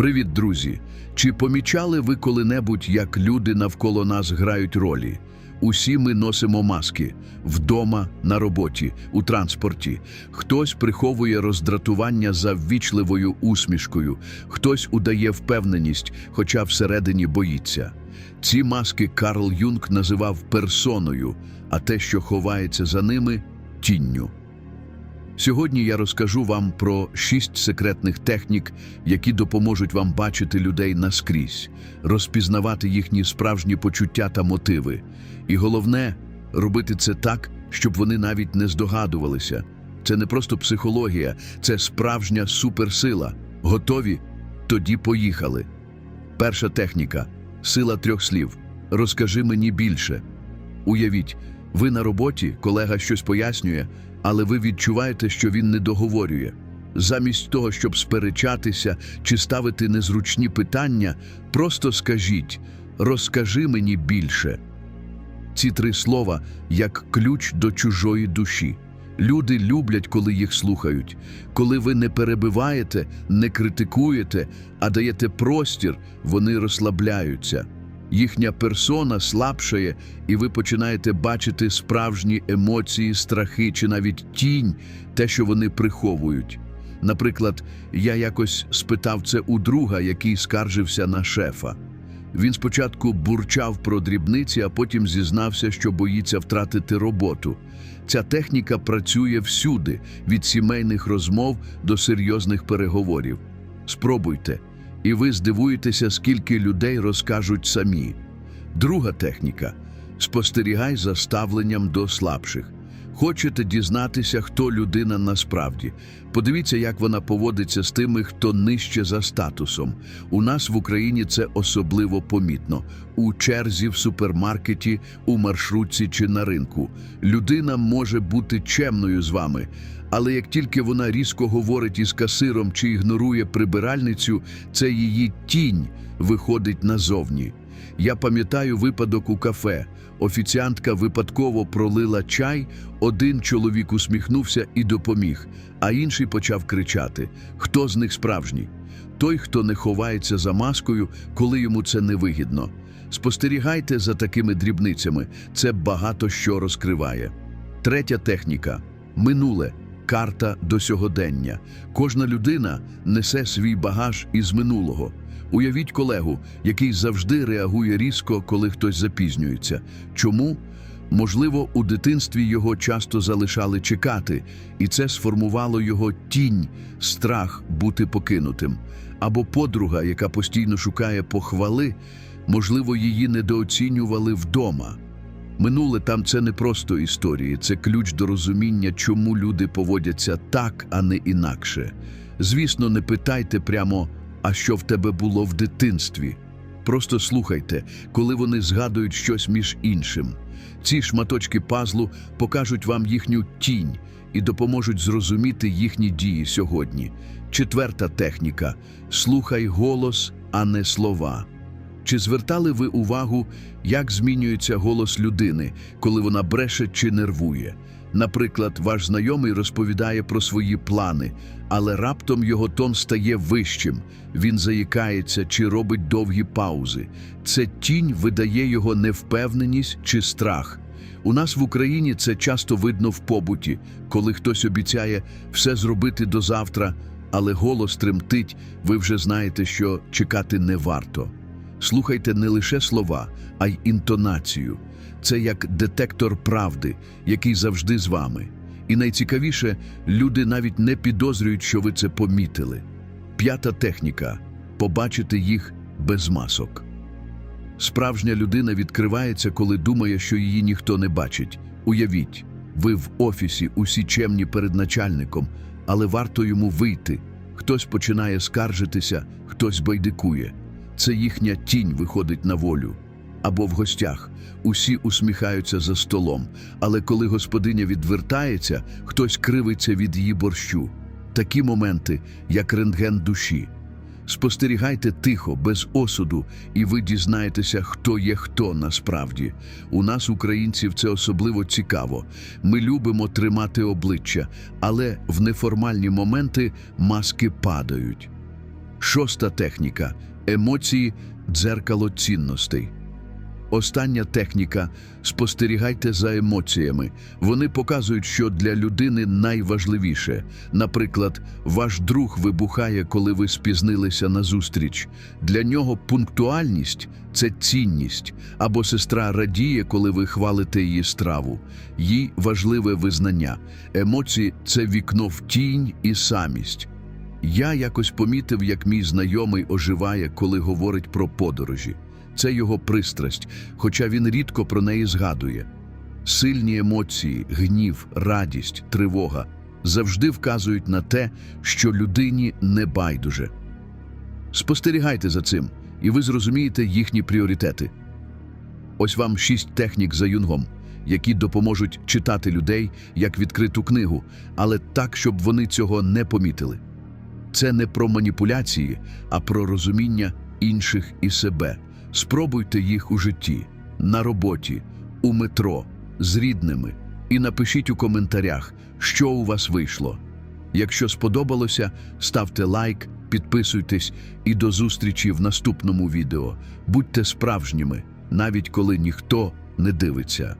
Привіт, друзі! Чи помічали ви коли-небудь, як люди навколо нас грають ролі? Усі ми носимо маски вдома, на роботі, у транспорті. Хтось приховує роздратування за ввічливою усмішкою, хтось удає впевненість, хоча всередині боїться. Ці маски Карл Юнг називав персоною, а те, що ховається за ними тінню. Сьогодні я розкажу вам про шість секретних технік, які допоможуть вам бачити людей наскрізь, розпізнавати їхні справжні почуття та мотиви. І головне робити це так, щоб вони навіть не здогадувалися. Це не просто психологія, це справжня суперсила. Готові? Тоді поїхали. Перша техніка сила трьох слів. Розкажи мені більше. Уявіть, ви на роботі, колега щось пояснює, але ви відчуваєте, що він не договорює. Замість того, щоб сперечатися чи ставити незручні питання, просто скажіть розкажи мені більше. Ці три слова як ключ до чужої душі. Люди люблять, коли їх слухають, коли ви не перебиваєте, не критикуєте, а даєте простір, вони розслабляються. Їхня персона слабшає, і ви починаєте бачити справжні емоції, страхи чи навіть тінь, те, що вони приховують. Наприклад, я якось спитав це у друга, який скаржився на шефа. Він спочатку бурчав про дрібниці, а потім зізнався, що боїться втратити роботу. Ця техніка працює всюди, від сімейних розмов до серйозних переговорів. Спробуйте, і ви здивуєтеся, скільки людей розкажуть самі. Друга техніка спостерігай за ставленням до слабших. Хочете дізнатися, хто людина насправді. Подивіться, як вона поводиться з тими, хто нижче за статусом. У нас в Україні це особливо помітно. У черзі в супермаркеті, у маршрутці чи на ринку. Людина може бути чемною з вами, але як тільки вона різко говорить із касиром чи ігнорує прибиральницю, це її тінь виходить назовні. Я пам'ятаю випадок у кафе. Офіціантка випадково пролила чай, один чоловік усміхнувся і допоміг, а інший почав кричати: Хто з них справжній? Той, хто не ховається за маскою, коли йому це невигідно. Спостерігайте за такими дрібницями, це багато що розкриває. Третя техніка минуле. Карта до сьогодення. Кожна людина несе свій багаж із минулого. Уявіть колегу, який завжди реагує різко, коли хтось запізнюється. Чому? Можливо, у дитинстві його часто залишали чекати, і це сформувало його тінь, страх бути покинутим. Або подруга, яка постійно шукає похвали, можливо, її недооцінювали вдома. Минуле там це не просто історії, це ключ до розуміння, чому люди поводяться так, а не інакше. Звісно, не питайте прямо, а що в тебе було в дитинстві. Просто слухайте, коли вони згадують щось між іншим. Ці шматочки пазлу покажуть вам їхню тінь і допоможуть зрозуміти їхні дії сьогодні. Четверта техніка слухай голос, а не слова. Чи звертали ви увагу, як змінюється голос людини, коли вона бреше чи нервує? Наприклад, ваш знайомий розповідає про свої плани, але раптом його тон стає вищим, він заїкається чи робить довгі паузи. Це тінь видає його невпевненість чи страх. У нас в Україні це часто видно в побуті, коли хтось обіцяє все зробити до завтра, але голос тремтить, ви вже знаєте, що чекати не варто. Слухайте не лише слова, а й інтонацію. Це як детектор правди, який завжди з вами. І найцікавіше, люди навіть не підозрюють, що ви це помітили. П'ята техніка побачити їх без масок. Справжня людина відкривається, коли думає, що її ніхто не бачить. Уявіть, ви в офісі усі чемні перед начальником, але варто йому вийти. Хтось починає скаржитися, хтось байдикує. Це їхня тінь виходить на волю. Або в гостях усі усміхаються за столом, але коли господиня відвертається, хтось кривиться від її борщу. Такі моменти, як рентген душі. Спостерігайте тихо, без осуду, і ви дізнаєтеся, хто є хто насправді. У нас, українців, це особливо цікаво. Ми любимо тримати обличчя, але в неформальні моменти маски падають. Шоста техніка емоції дзеркало цінностей. Остання техніка спостерігайте за емоціями. Вони показують, що для людини найважливіше. Наприклад, ваш друг вибухає, коли ви спізнилися на зустріч. Для нього пунктуальність це цінність, або сестра радіє, коли ви хвалите її страву. Їй важливе визнання. Емоції це вікно в тінь і самість. Я якось помітив, як мій знайомий оживає, коли говорить про подорожі. Це його пристрасть, хоча він рідко про неї згадує. Сильні емоції, гнів, радість, тривога завжди вказують на те, що людині не байдуже. Спостерігайте за цим, і ви зрозумієте їхні пріоритети. Ось вам шість технік за юнгом, які допоможуть читати людей як відкриту книгу, але так, щоб вони цього не помітили. Це не про маніпуляції, а про розуміння інших і себе. Спробуйте їх у житті, на роботі, у метро, з рідними і напишіть у коментарях, що у вас вийшло. Якщо сподобалося, ставте лайк, підписуйтесь і до зустрічі в наступному відео. Будьте справжніми, навіть коли ніхто не дивиться.